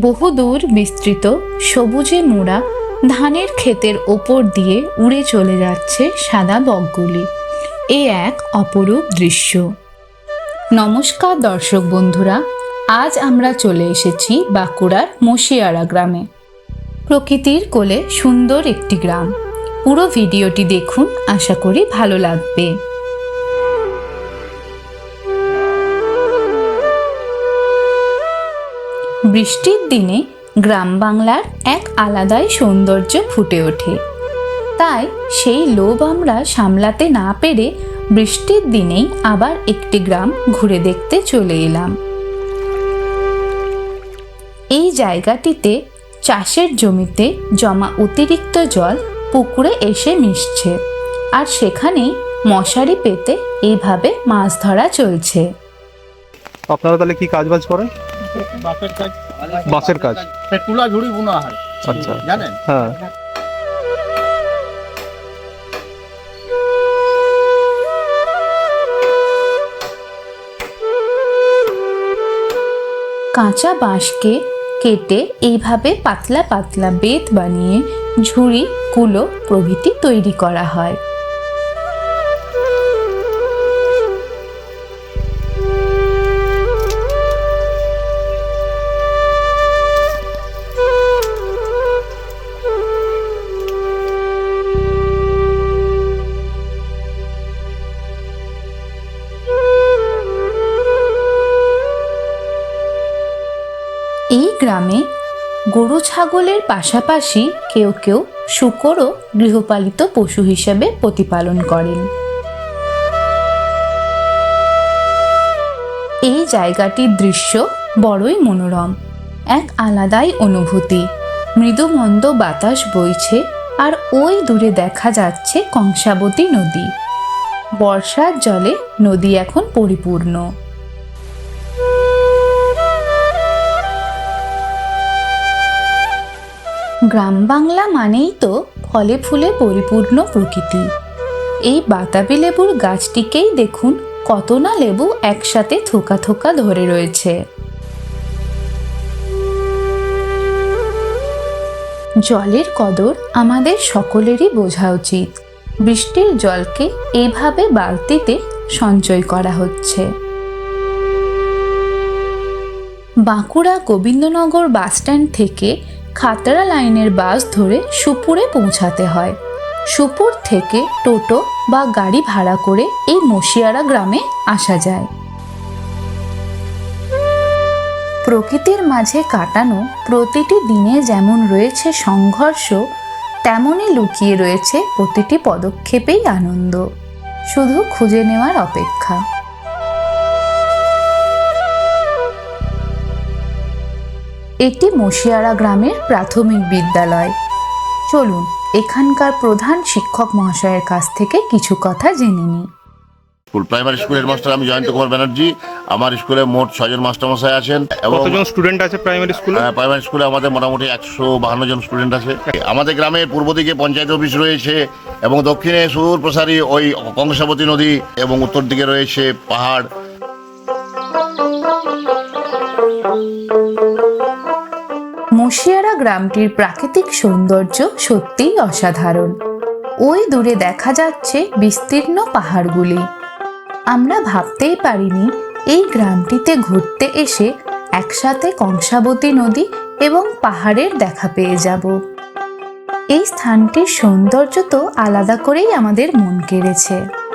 বহুদূর বিস্তৃত সবুজে মোড়া ধানের ক্ষেতের ওপর দিয়ে উড়ে চলে যাচ্ছে সাদা বকগুলি। এ এক অপরূপ দৃশ্য। নমস্কার দর্শক বন্ধুরা, আজ আমরা চলে এসেছি বাঁকুড়ার মশিয়ারা গ্রামে। প্রকৃতির কোলে সুন্দর একটি গ্রাম। পুরো ভিডিওটি দেখুন, আশা করি ভালো লাগবে। বৃষ্টির দিনে গ্রাম বাংলার এক আলাদাই সৌন্দর্য ফুটে ওঠে। তাই সেই লোভ আমরা সামলাতে না পেরে বৃষ্টির দিনেই আবার একটি গ্রাম ঘুরে দেখতে চলে এলাম। এই জায়গাটিতে চাষের জমিতে জমা অতিরিক্ত জল পুকুরে এসে মিশছে আর সেখানেই মশারি পেতে এইভাবে মাছ ধরা চলছে। আপনারা তাহলে কি কাজ বাজ করেন? বাপের কাজ বাঁশের কাজ। তুলা ঝুড়ি বোনা হয়। আচ্ছা। জানেন? হ্যাঁ। কাঁচা বাঁশকে কেটে এইভাবে পাতলা পাতলা বেত বানিয়ে ঝুড়ি কুলো প্রভৃতি তৈরি করা হয়। এই গ্রামে গরু ছাগলের পাশাপাশি কেউ কেউ শুকরও গৃহপালিত পশু হিসেবে প্রতিপালন করেন। এই জায়গাটির দৃশ্য বড়ই মনোরম, এক আলাদাই অনুভূতি। মৃদুমন্দ বাতাস বইছে আর ওই দূরে দেখা যাচ্ছে কংসাবতী নদী। বর্ষার জলে নদী এখন পরিপূর্ণ। গ্রাম বাংলা মানেই তো ফলে ফুলে পরিপূর্ণ প্রকৃতি। এই বাতাবি লেবুর গাছটিকেই দেখুন কত না লেবু একসাথে থোকা থোকা ধরে রয়েছে। জলের কদর আমাদের সকলেরই বোঝা উচিত। বৃষ্টির জলকে এভাবে বালতিতে সঞ্চয় করা হচ্ছে। বাঁকুড়া গোবিন্দনগর বাসস্ট্যান্ড থেকে খাতড়া লাইনের বাস ধরে সুপুরে পৌঁছাতে হয়। সুপুর থেকে টোটো বা গাড়ি ভাড়া করে এই মশিয়ারা গ্রামে আসা যায়। প্রকৃতির মাঝে কাটানো প্রতিটি দিনে যেমন রয়েছে সংঘর্ষ, তেমনই লুকিয়ে রয়েছে প্রতিটি পদক্ষেপেই আনন্দ। শুধু খুঁজে নেওয়ার অপেক্ষা। এটি মশিয়ারা গ্রামের প্রাথমিক বিদ্যালয়। চলুন এখানকার প্রধান শিক্ষক মহাশয়ের কাছ থেকে কিছু কথা জেনে নিই। স্কুল প্রাইমারি স্কুল হেডমাস্টার আমি জয়ন্ত কুমার ব্যানার্জি। আমার স্কুলে মোট ছজন মাস্টারমশাই আছেন এবং কতজন স্টুডেন্ট আছে প্রাইমারি স্কুলে প্রাইমারি স্কুলে আমাদের মোটামুটি একশো বাহান্ন জন স্টুডেন্ট আছে। আমাদের গ্রামের পূর্ব দিকে পঞ্চায়েত অফিস রয়েছে এবং দক্ষিণে সুদূর প্রসারী ওই কংসাবতী নদী এবং উত্তর দিকে রয়েছে পাহাড়। গ্রামটির প্রাকৃতিক সৌন্দর্য সত্যিই অসাধারণ। ওই দূরে দেখা যাচ্ছে বিস্তীর্ণ পাহাড়গুলি। আমরা ভাবতেই পারিনি এই গ্রামটিতে ঘুরতে এসে একসাথে কংসাবতী নদী এবং পাহাড়ের দেখা পেয়ে যাব। এই স্থানটির সৌন্দর্য তো আলাদা করেই আমাদের মন কেড়েছে।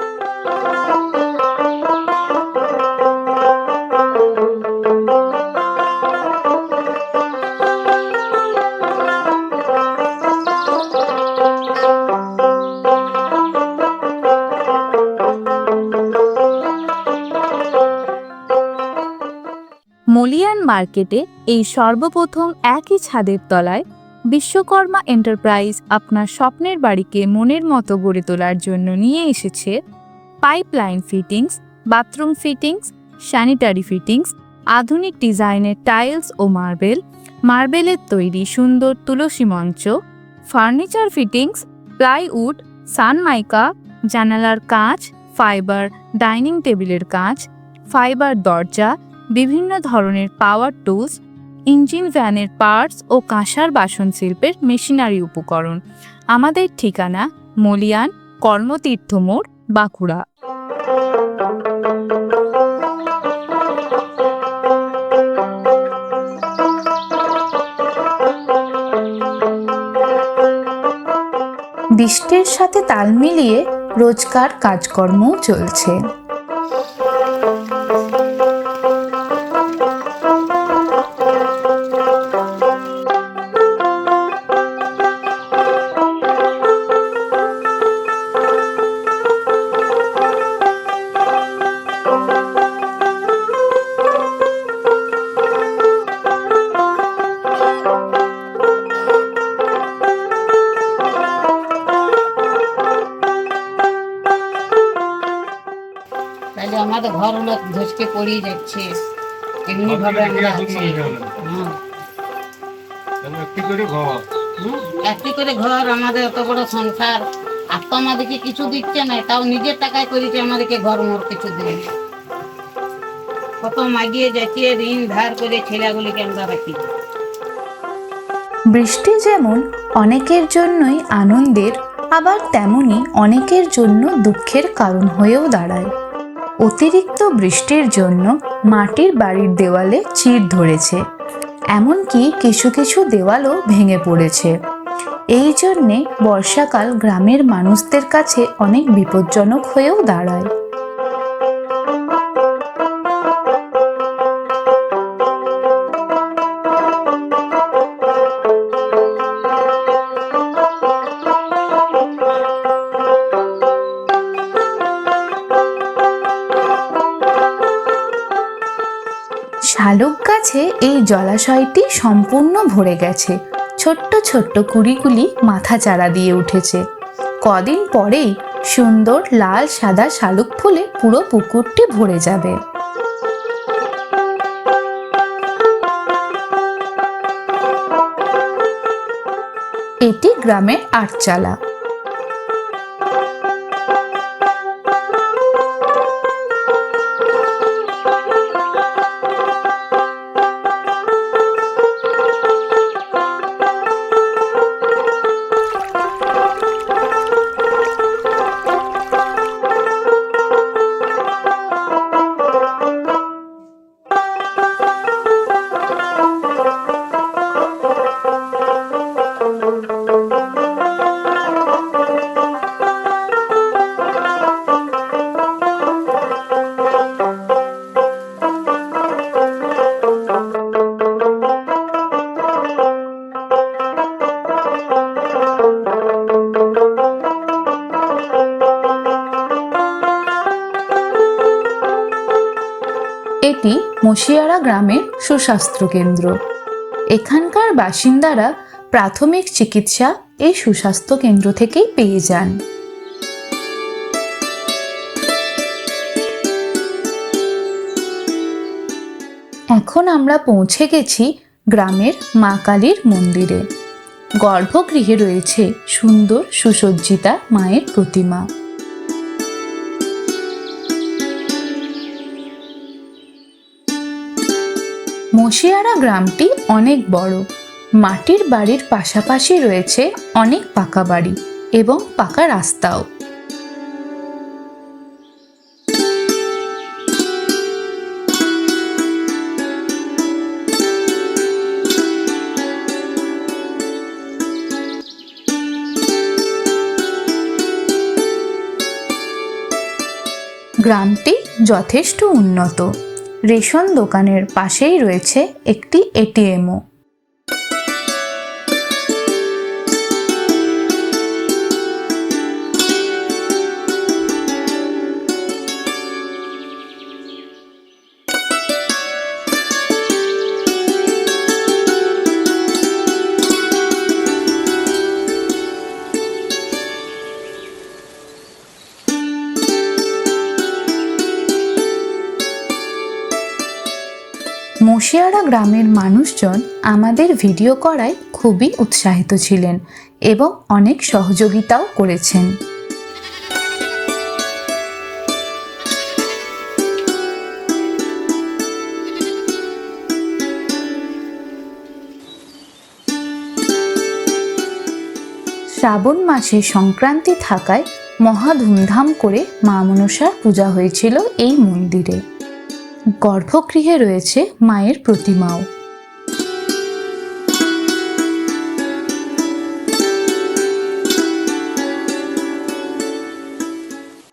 মার্কেটে এই সর্বপ্রথম একই ছাদের তলায় বিশ্বকর্মা এন্টারপ্রাইজ আপনার স্বপ্নের বাড়িকে মনের মতো গড়ে তোলার জন্য নিয়ে এসেছে pipeline fittings, bathroom fittings, sanitary fittings, আধুনিক ডিজাইনের টাইলস ও মার্বেল, মার্বেলের তৈরি সুন্দর তুলসী মঞ্চ, ফার্নিচার ফিটিংস, প্লাইউড সানমাইকা জানালার কাঁচ, ফাইবার ডাইনিং টেবিলের কাঁচ, ফাইবার দরজা বিভিন্ন ধরনের পাওয়ার টুলস ইঞ্জিন ভ্যানের পার্টস ও কাঁসার বাসন শিল্পের মেশিনারি উপকরণ। আমাদের ঠিকানা মলিয়ান কর্মতীর্থ মোড়, বাঁকুড়া। বৃষ্টির সাথে তাল মিলিয়ে রোজকার কাজকর্মও চলছে। তাহলে আমাদের ঘর হলো ধসকে পড়িয়ে যাচ্ছে। এমনি ভাবে আমরা আছি। হ্যাঁ। একটি করে ঘর? আমাদের এত বড় সংসার। আর তো আমাদেরকে কিছু দিচ্ছে না তাও নিজের টাকায় করেছে আমাদেরকে ঘর মোর কিছু দেয় কত মাগিয়ে যাচ্ছে ঋণ ধার করে ছেলেগুলিকে আমরা রাখি। বৃষ্টি যেমন অনেকের জন্যই আনন্দের আবার তেমনি অনেকের জন্য দুঃখের কারণ হয়েও দাঁড়ায়। অতিরিক্ত বৃষ্টির জন্য মাটির বাড়ির দেওয়ালে চির ধরেছে। এমনকি কিছু কিছু দেওয়ালও ভেঙে পড়েছে। এই জন্যে বর্ষাকাল গ্রামের মানুষদের কাছে অনেক বিপজ্জনক হয়েও দাঁড়ায়। গাছে এই জলাশয়টি সম্পূর্ণ ভরে গেছে। ছোট্ট ছোট্ট কুড়িগুলি মাথা চারা দিয়ে উঠেছে। কদিন পরেই সুন্দর লাল সাদা শালুক ফুলে পুরো পুকুরটি ভরে যাবে। এটি গ্রামের আটচালা। মশিয়ারা গ্রামের সুস্বাস্থ্য কেন্দ্র। এখানকার বাসিন্দারা প্রাথমিক চিকিৎসা এই সুস্বাস্থ্য কেন্দ্র থেকেই পেয়ে যান। এখন আমরা পৌঁছে গেছি গ্রামের মা কালীর মন্দিরে। গর্ভগৃহে রয়েছে সুন্দর সুসজ্জিতা মায়ের প্রতিমা। মশিয়ারা গ্রামটি অনেক বড়। মাটির বাড়ির পাশাপাশি রয়েছে অনেক পাকা বাড়ি এবং পাকা রাস্তাও। গ্রামটি যথেষ্ট উন্নত। রেশন দোকানের পাশেই রয়েছে একটি এটিএমও। কুশিয়ারা গ্রামের মানুষজন আমাদের ভিডিও করায় খুবই উৎসাহিত ছিলেন এবং অনেক সহযোগিতাও করেছেন। শ্রাবণ মাসে সংক্রান্তি থাকায় মহা ধুমধাম করে মা মনসার পূজা হয়েছিল এই মন্দিরে। গর্ভগৃহে রয়েছে মায়ের প্রতিমাও।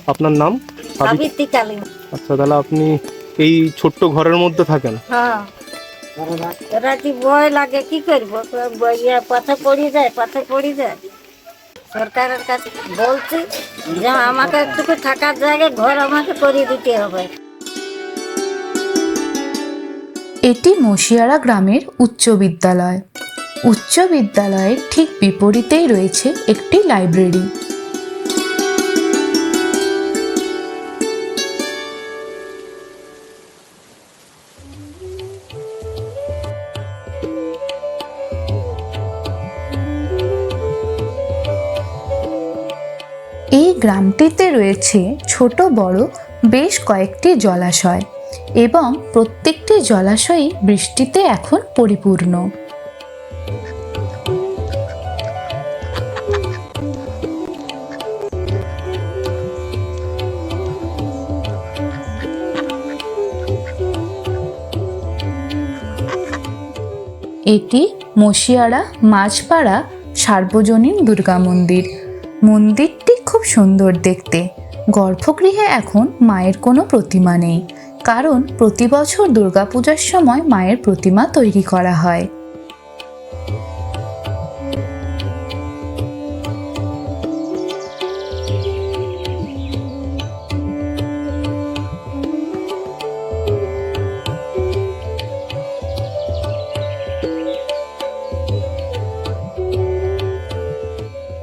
আপনার নাম? আচ্ছা তাহলে আপনি এই ছোট্ট ঘরের মধ্যে থাকেন? হ্যাঁ। রাতে ভয় লাগে কি করব? পথে পড়ে যায় পথে পড়ে যায়। সরকারের কাছে বলছি যে আমাকে একটু থাকার জায়গায় ঘর আমাকে করে দিতে হবে। এটি মশিয়ারা গ্রামের উচ্চ বিদ্যালয়। উচ্চ বিদ্যালয়ের ঠিক বিপরীতেই রয়েছে একটি লাইব্রেরি। এই গ্রামটিতে রয়েছে ছোট বড় বেশ কয়েকটি জলাশয়। এবং প্রত্যেকটি জলাশয়ই বৃষ্টিতে এখন পরিপূর্ণ। এটি মশিয়ারা মাঝপাড়া সার্বজনীন দুর্গা মন্দির। মন্দিরটি খুব সুন্দর দেখতে। গর্ভগৃহে এখন মায়ের কোনো প্রতিমা নেই। কারণ প্রতি বছর দুর্গাপূজার সময় মায়ের প্রতিমা তৈরি করা হয়।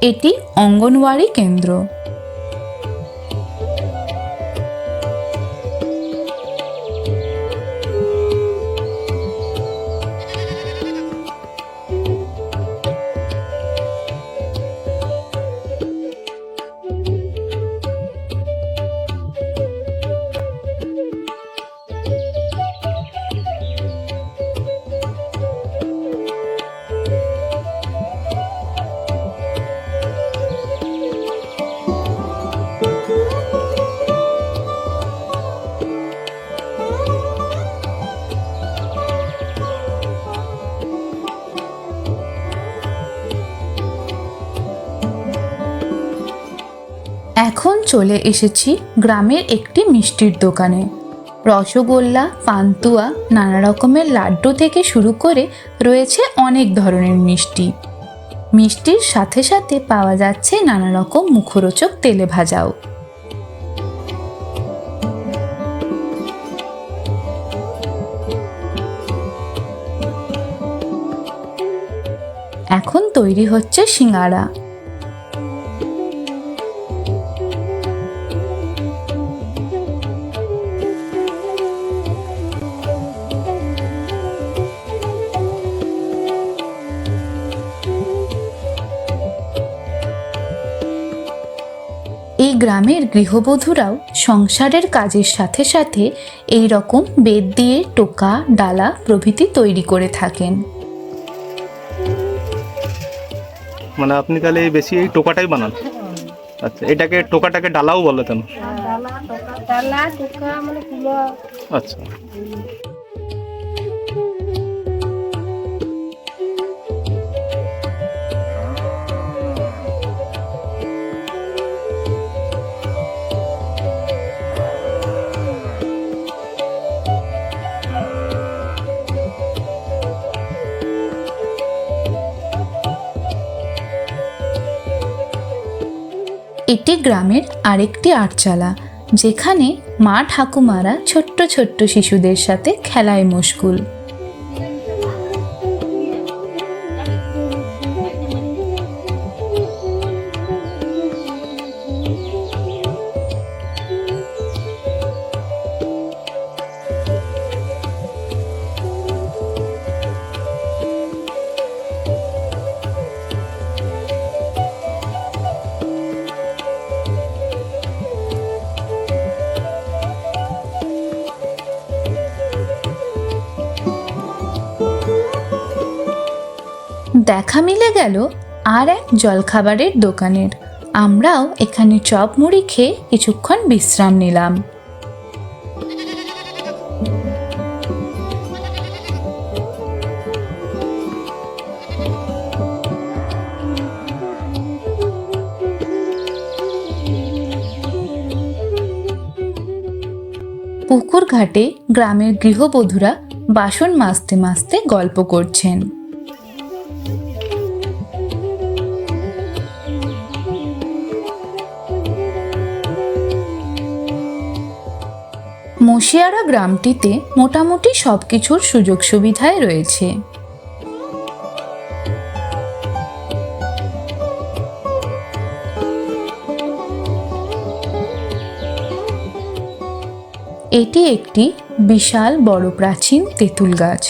এটি অঙ্গনওয়াড়ি কেন্দ্র। চলে এসেছি গ্রামের একটি মিষ্টির দোকানে। রসগোল্লা, পান্তুয়া, নানা রকমের লাড্ডু থেকে শুরু করে রয়েছে অনেক ধরনের মিষ্টি। মিষ্টির সাথে সাথে পাওয়া যাচ্ছে নানা রকম মুখরোচক তেলে ভাজাও। এখন তৈরি হচ্ছে সিঙ্গারা। গ্রামের গৃহবধূরাও সংসারের কাজের সাথে সাথে এই রকম বেদ দিয়ে টোকা ডালা প্রভৃতি তৈরি করে থাকেন। মানে আপনি তাহলে বেশি এই টোকাটাই বানান? আচ্ছা এটাকে টোকাটাকে ডালাও বলে টুকা মানে আচ্ছা। এটি গ্রামের আরেকটি আটচালা যেখানে মা ঠাকুমারা ছোট্ট ছোট্ট শিশুদের সাথে খেলায় মশগুল। দেখা মিলে গেল আর এক জলখাবারের দোকানের। আমরাও এখানে চপ মুড়ি খেয়ে কিছুক্ষণ বিশ্রাম নিলাম। পুকুর ঘাটে গ্রামের গৃহবধূরা বাসন মাজতে মাজতে গল্প করছেন। মশিয়ারা গ্রামটিতে মোটামুটি সব কিছুর সুযোগ সুবিধায় রয়েছে। এটি একটি বিশাল বড় প্রাচীন তেঁতুল গাছ।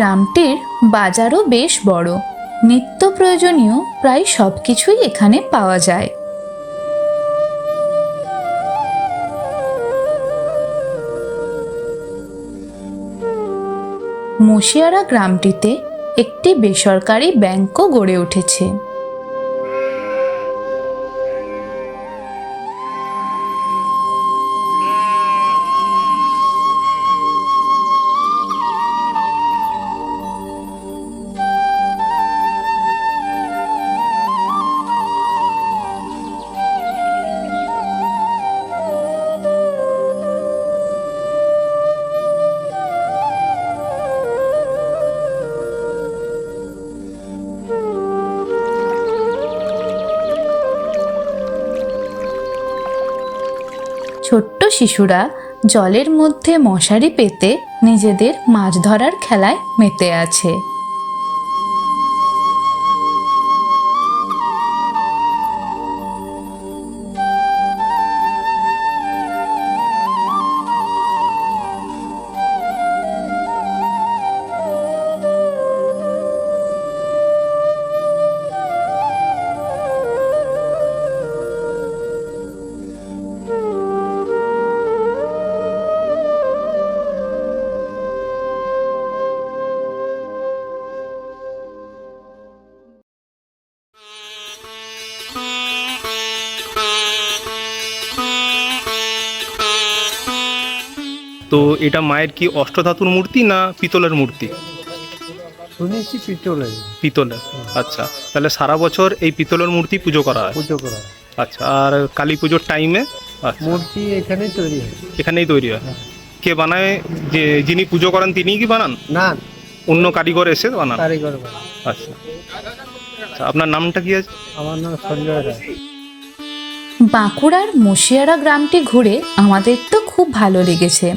গ্রামটির বাজারও বেশ বড়। নিত্য প্রয়োজনীয় প্রায় সব কিছুই এখানে পাওয়া যায়। মুশিয়ারা গ্রামটিতে একটি বেসরকারি ব্যাংকও গড়ে উঠেছে। শিশুরা জলের মধ্যে মশারি পেতে নিজেদের মাছ ধরার খেলায় মেতে আছে। তো এটা মায়ের কি অষ্টধাতুর মূর্তি না পিতলের মূর্তি? শুনেছি পিতলের। পিতলের আচ্ছা। তাহলে সারা বছর এই পিতলের মূর্তি পুজো করা হয়? পুজো করা হয়। আচ্ছা আর কালী পুজোর টাইমে আচ্ছা। মূর্তি এখানে তৈরি হয়। এখানেই তৈরি হয়। কে বানায়? যে যিনি পুজো করেন তিনিই কি বানান? না। অন্য কারিগর এসে বানান? কারিগর আচ্ছা। আচ্ছা আপনার নামটা কি আছে? আমার নাম সঞ্জয় রায়। বাঁকুড়ার মুশিয়ারা গ্রামটি ঘুরে আমাদের তো খুব ভালো লেগেছে।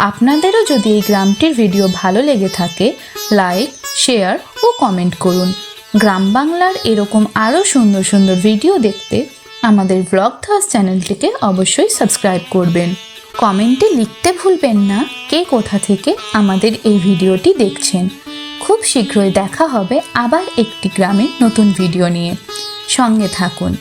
আপনাদেরও যদি এই গ্রামটির ভিডিও ভালো লেগে থাকে, লাইক, শেয়ার ও কমেন্ট করুন। গ্রাম বাংলার এরকম আরও সুন্দর সুন্দর ভিডিও দেখতে আমাদের ব্লগ থাস চ্যানেলটিকে অবশ্যই সাবস্ক্রাইব করবেন। কমেন্টে লিখতে ভুলবেন না কে কোথা থেকে আমাদের এই ভিডিওটি দেখছেন। খুব শীঘ্রই দেখা হবে আবার একটি গ্রামের নতুন ভিডিও নিয়ে। সঙ্গে থাকুন।